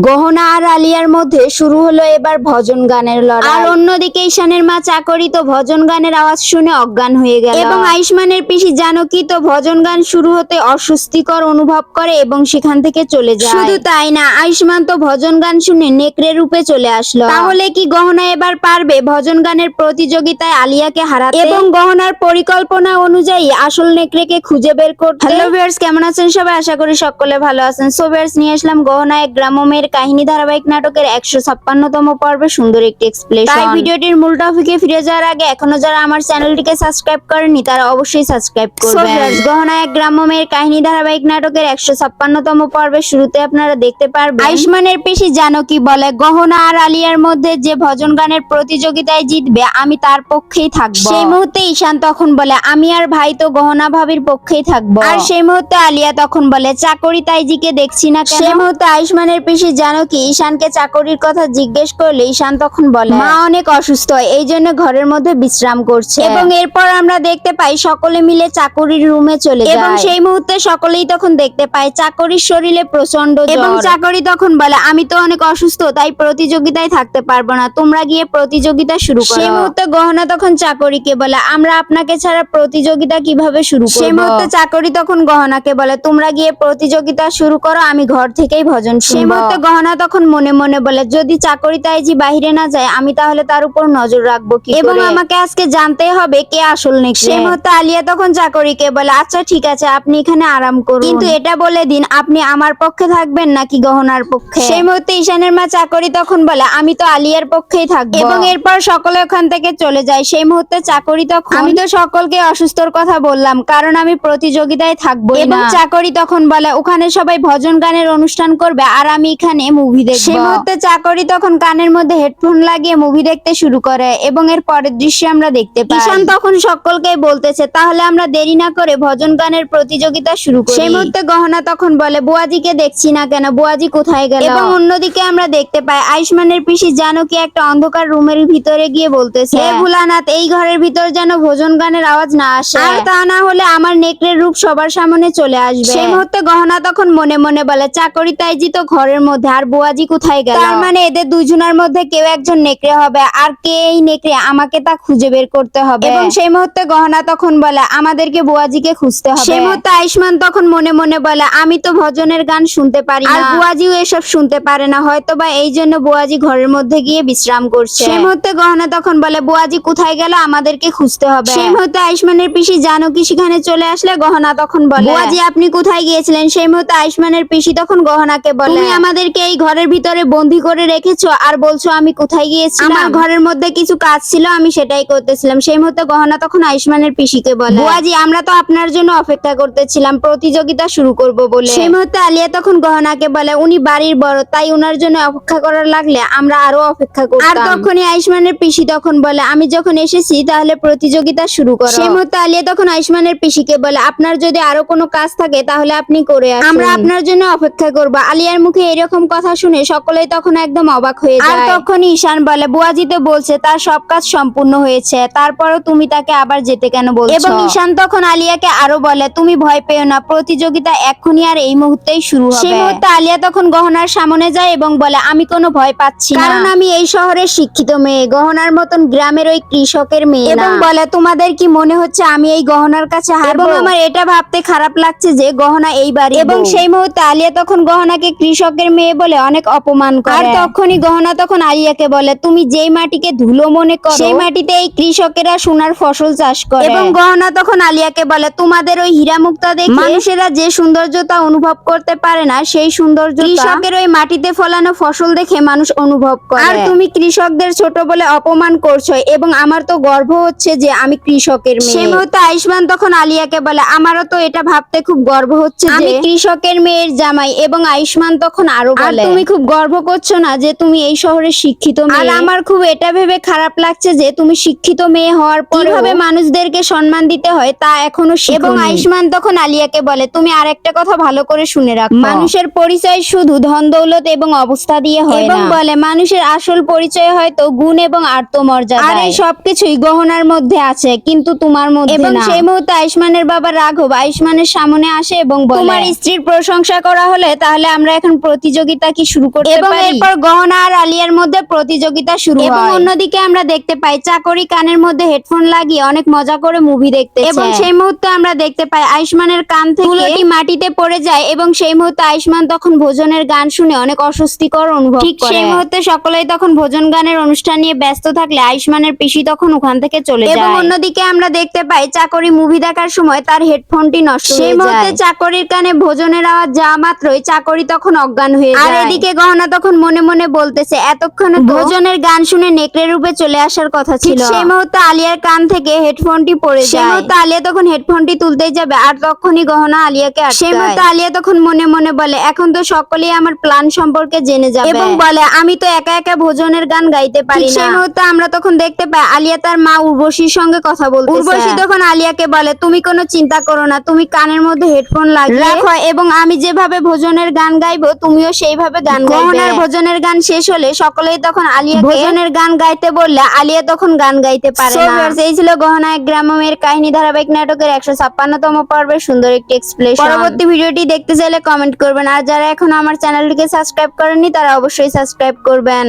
গহনা আর আলিয়ার মধ্যে শুরু হলো এবার ভজন গানের লড়াই। আর অন্যদিকে ঈশানের মা চাকরি তো ভজন গানের আওয়াজ শুনে অজ্ঞান হয়ে গেল। এবং আয়ুষ্মানের পিসি জানকী তো ভজন গান শুরু হতে অস্বস্তিকর অনুভব করে এবং সেখান থেকে চলে যায়। শুধু তাই না আয়ুষ্মান তো ভজন গান শুনে নেকড়ে রূপে চলে আসলো। তাহলে কি গহনা এবার পারবে ভজন গানের প্রতিযোগিতায় আলিয়াকে হারাতে? এবং গহনার পরিকল্পনা অনুযায়ী আসল নেকড়েকে খুঁজে বের করতে? হ্যালো ভিউয়ার্স কেমন আছেন সবাই? আশা করি সকলে ভালো আছেন। সো ভিউয়ার্স নিয়ে আসলাম গহনা এক গ্রামমের কাহিনী ধারাবাহিক নাটকের একশো ছাপ্পান্নতম পর্বে সুন্দর একটি এক্সপ্লেশন তাই ভিডিওটির মূল টপিকে ফিরে যাওয়ার আগে এখনও যারা আমার চ্যানেলটিকে সাবস্ক্রাইব করেনি তারা অবশ্যই সাবস্ক্রাইব করবেন। গহনা এক গ্রামমের কাহিনী ধারাবাহিক নাটকের একশো ছাপ্পান্নতম পর্বের শুরুতে আপনারা দেখতে পারবেন। আয়ুষ্মানের পেশি জানো কি বলে? গহনা আর আলিয়ার মধ্যে যে ভজন গানের প্রতিযোগিতায় জিতবে আমি তার পক্ষেই থাকব। সেই মুহূর্তে ঈশান তখন বলে আমি আর ভাই তো গহনা ভাবির পক্ষেই থাকব। আর সেই মুহূর্তে আলিয়া তখন বলে চাকরি তাইজিকে দেখছি না সেই মুহূর্তে আয়ুষ্মানের পিসি জানো কি? ঈশানকে চাকরির কথা জিজ্ঞেস করলে ঈশান তখন বলে মা অনেক অসুস্থ এই জন্য ঘরের মধ্যে বিশ্রাম করছে। এবং এরপর আমরা দেখতে পাই সকলে মিলে চাকরির রুমে চলে যায়। এবং সেই মুহূর্তে সকলেই তখন দেখতে পায় চাকরির শরীরে প্রচণ্ড এবং চাকরি তখন বলে আমি তো অনেক অসুস্থ তাই প্রতিযোগিতায় থাকতে পারব না। তোমরা গিয়ে প্রতিযোগিতা শুরু করো। সেই মুহূর্তে গহনা তখন চাকরিকে বলে আমরা আপনাকে ছাড়া প্রতিযোগিতা কীভাবে শুরু করব? সেই মুহূর্তে চাকরি তখন গহনাকে বলে তোমরা গিয়ে প্রতিযোগিতা শুরু করো আমি ঘর থেকেই ভজন সেই মুহূর্তে গহনা তখন মনে মনে বলে যদি চাকরি তাইজি বাহিরে না যায় আমি তাহলে তার উপর নজর রাখব কি এবং আমাকে আজকে জানতে হবে কে আসল নেকড়ে সেই মুহূর্তে আলিয়া তখন চাকরিকে বলে আচ্ছা ঠিক আছে আপনি এখানে আরাম করুন। কিন্তু এটা বলে দিন আপনি আমার পক্ষে থাকবেন নাকি গহনার পক্ষে? সেই মুহূর্তে ঈশানের মা চাকরি তখন বলে আমি তো আলিয়ার পক্ষেই থাকব। এবং এরপর সকলে ওখান থেকে চলে যায়। সেই মুহূর্তে চাকরি তখন আমি তো সকলকে অসুস্থর কথা বললাম কারণ আমি প্রতিযোগিতায় থাকব এবং চাকরি তখন বলে ওখানে সবাই ভজন গানের অনুষ্ঠান করবে আর আমি এখানে মুভি দেখব। সেই মুহূর্তে চাকরি তখন কানের মধ্যে হেডফোন লাগিয়ে মুভি দেখতে শুরু করে এবং এর পরের দৃশ্যে আমরা দেখতে পাই। ঈশান তখন সকলকে বলতেছে তাহলে আমরা দেরি না করে ভজন গানের প্রতিযোগিতা শুরু করি। সেই মুহূর্তে গহনা তখন বলে বুয়াজিকে দেখছি না কেন? বুয়াজি কোথায় গেল? এবং অন্যদিকে আমরা দেখতে পাই আয়ুষ্মানের পিসি জানো কি একটা অন্ধকার রুমের ভিতরে গিয়ে বলতেছে হে ভোলানাথ এই ঘরের ভিতর যেন ভোজন গানের আওয়াজ না আসে। আর তা না হলে আমার নেকড়ের রূপ সবার সামনে চলে আসবে। সেই মুহূর্তে গহনা তখন মনে মনে বলে চাকরি তাইজি তো ঘরের মধ্যে আর বুয়াজি কোথায় গেল? তার মানে এদের দুজনের মধ্যে কেউ একজন নেকড়ে হবে আর কে এই নেকড়ে? আমাকে তা খুঁজে বের করতে হবে। এবং সেই মুহূর্তে গহনা তখন বলে আমাদেরকে বুয়াজিকে খুঁজতে হবে। সেই মুহূর্তে আয়ুষ্মান তখন মনে মনে বলে আমি তো ভজনের গান শুনতে পারি আর বুয়াজিও এসব শুনতে পারে না হয়তো বা এই জন্য বুয়াজি ঘরের মধ্যে গিয়ে বিশ্রাম করছে। সেই মুহূর্তে গহনা তখন বলে বুয়াজি কোথায় গেল? আমাদেরকে খুঁজতে হবে। সেই মুহূর্তে আয়ুষ্মানের পিসি জানো কি সেখানে চলে আসলে গহনা তখন বলে বুয়াজি আপনি কোথায় গিয়েছিলেন? সেই মুহূর্তে আয়ুষ্মানের পিসি তখন গহনাকে বলে তুমি আমাদেরকে এই ঘরের ভিতরে বন্দি করে রেখেছো আর বলছো আমি কোথায় গিয়েছিলাম? আমার ঘরের মধ্যে কিছু কাজ ছিল আমি সেটাই করতেছিলাম। সেই মুহূর্তে গহনা তখন আয়ুষ্মানের পিসিকে বলে। বুয়াজি আমরা তো আপনার জন্য অপেক্ষা করতেছিলাম প্রতিযোগিতা শুরু করব বলে। সেই মুহূর্তে আলিয়া তখন গহনাকে বলে উনি বাড়ির বড় তাই উনার জন্য অপেক্ষা করার লাগলে আমরা আরও অপেক্ষা করতাম। আর তখনই আয়ুষ্মানের পিসি তখন বলে আমি যখন এসেছি তাহলে প্রতিযোগিতা শুরু করো। সেই মুহূর্তে আলিয়া তখন আয়ুষ্মানের পিসিকে বলে আপনার যদি আরও কোনো কাজ থাকে তাহলে আপনি করে আসুন। আমরা আপনার জন্য অপেক্ষা করব। আলিয়ার মুখে এরকম কথা শুনে সকলেই তখন একদম অবাক হয়ে যায়। আর তখনই ঈশান বলে বুয়াজি তো বলছে তার সব কাজ সম্পূর্ণ হয়েছে তারপরও তুমি তাকে আবার যেতে কেন বলছো? এবং ঈশান তখন আলিয়াকে আরও বলে তুমি ভয় পেও না প্রতিযোগিতা এক্ষুনি আর এই মুহূর্তেই শুরু হবে। সেই মুহূর্তে আলিয়া তখন গহনার সামনে যায় এবং বলে আমি কোনো ভয় পাচ্ছি না। কারণ আমি এই শহরের শিক্ষিত মেয়ে গহনার মতন গ্রামের ওই কৃষকের মেয়ে এবং বলে তোমাদের কি মনে হচ্ছে আমি এই গহনার কাছে হারবো? এবং আমার এটা ভাবতে খারাপ লাগছে যে গহনা এই বাড়ি এবং সেই মুহূর্তে আলিয়া তখন গহনাকে কৃষকের মেয়ে বলে অনেক অপমান করে। আর তখনই গহনা তখন আলিয়াকে বলে তুমি যেই মাটিকে ধুলো মনে করো সেই মাটিতে এই কৃষকেরা সোনার ফসল চাষ করে। এবং গহনা তখন আলিয়াকে বলে তোমাদের ওই হীরা মুক্তা দেখে মানুষেরা যে সৌন্দর্যতা অনুভব করতে পারে না সেই সৌন্দর্য কৃষকের ওই মাটিতে ফলানো ফসল দেখে মানুষ অনুভব করে। আর তুমি কৃষকদের ছোট বলে অপমান করছ এবং আমার তো গর্ব হচ্ছে যে আমি কৃষকের মেয়ে। সেই মুহূর্তে আয়ুষ্মান তখন আলিয়াকে বলে আমারও তো এটা ভাবতে খুব গর্ব হচ্ছে যে আমি কৃষকের মেয়ের জামাই এবং আয়ুষ্মান তখন আরও বলে। তুমি খুব গর্ব করছ না যে তুমি এই শহরের শিক্ষিত মেয়ে? আর আমার খুব এটা ভেবে খারাপ লাগছে যে তুমি শিক্ষিত মেয়ে হওয়ার পর কীভাবে মানুষদেরকে সম্মান দিতে হয় তা এখনও এবং আয়ুষ্মান তখন আলিয়াকে বলে তুমি আরেকটা কথা ভালো করে শুনে রাখো। মানুষের পরিচয় শুধু ধন দৌলত এবং অবস্থা দিয়ে হয় এবং বলে মানুষের আসল পরিচয় হয়তো গুণ এবং আত্মমর্যাদা আর এই সবকিছুই গহনার মধ্যে আছে কিন্তু তোমার মধ্যে এবং সেই মুহূর্তে আয়ুষ্মানের বাবা রাঘব আয়ুষ্মানের সামনে আসে এবং বলে তোমার স্ত্রীর প্রশংসা করা হলে তাহলে আমরা এখন প্রতিযোগিতা প্রতিযোগিতা কি শুরু করতে এবং এরপর গহনা আর আলিয়ার মধ্যে প্রতিযোগিতা শুরু হয়। এবং অন্যদিকে আমরা দেখতে পাই চাকরি কানের মধ্যে হেডফোন লাগিয়ে অনেক মজা করে মুভি দেখতে এবং সেই মুহূর্তে আমরা দেখতে পাই আয়ুষ্মানের কান থেকে মাটিতে পড়ে যায় এবং সেই মুহূর্তে আয়ুষ্মান তখন ভোজনের গান শুনে অনেক অস্বস্তিকর অনুভব ঠিক সেই মুহূর্তে সকলেই তখন ভোজন গানের অনুষ্ঠান নিয়ে ব্যস্ত থাকলে আয়ুষ্মানের পিসি তখন ওখান থেকে চলে যায় এবং অন্যদিকে আমরা দেখতে পাই চাকরি মুভি দেখার সময় তার হেডফোনটি নষ্ট হয়ে সেই মুহূর্তে চাকরির কানে ভোজনের আওয়াজ যাওয়া মাত্রই চাকরি তখন অজ্ঞান হয়ে যায়। আর এদিকে গহনা তখন মনে মনে বলতেছে এতক্ষণে ভোজনের গান শুনে নেকড়ে রূপে চলে আসার কথা ছিল। সেই মুহূর্তে আলিয়ার কান থেকে হেডফোনটি পড়ে যায়। সেই মুহূর্তে আলিয়া তখন হেডফোনটি তুলতেই যাবে আর তখনই গহনা আলিয়াকে আটকায়। সেই মুহূর্তে আলিয়া তখন মনে মনে বলে এখন তো সকলেই আমার প্ল্যান সম্পর্কে জেনে যাবে। এবং বলে আমি তো একা একা ভোজনের গান গাইতে পারি না। সেই মুহূর্তে আমরা তখন দেখতে পাই আলিয়া তার মা উর্বশীর সঙ্গে কথা বলতে উর্বশী তখন আলিয়াকে বলে তুমি কোনো চিন্তা করো না তুমি কানের মধ্যে হেডফোন লাগিয়ে রাখো এবং আমি যেভাবে ভোজনের গান গাইবো তুমিও সেইভাবে গান গহনার ভোজনের গান শেষ হলে সকলেই তখন আলিয়া ভোজনের গান গাইতে বললে আলিয়া তখন গান গাইতে পারে না। এই ছিল গহনা এক গ্রামের কাহিনী ধারাবাহিক নাটকের একশো ছাপ্পান্নতম পর্বের সুন্দর একটি এক্সপ্লেস পরবর্তী ভিডিওটি দেখতে চাইলে কমেন্ট করবেন। আর যারা এখন আমার চ্যানেলটিকে সাবস্ক্রাইব করেননি তারা অবশ্যই সাবস্ক্রাইব করবেন।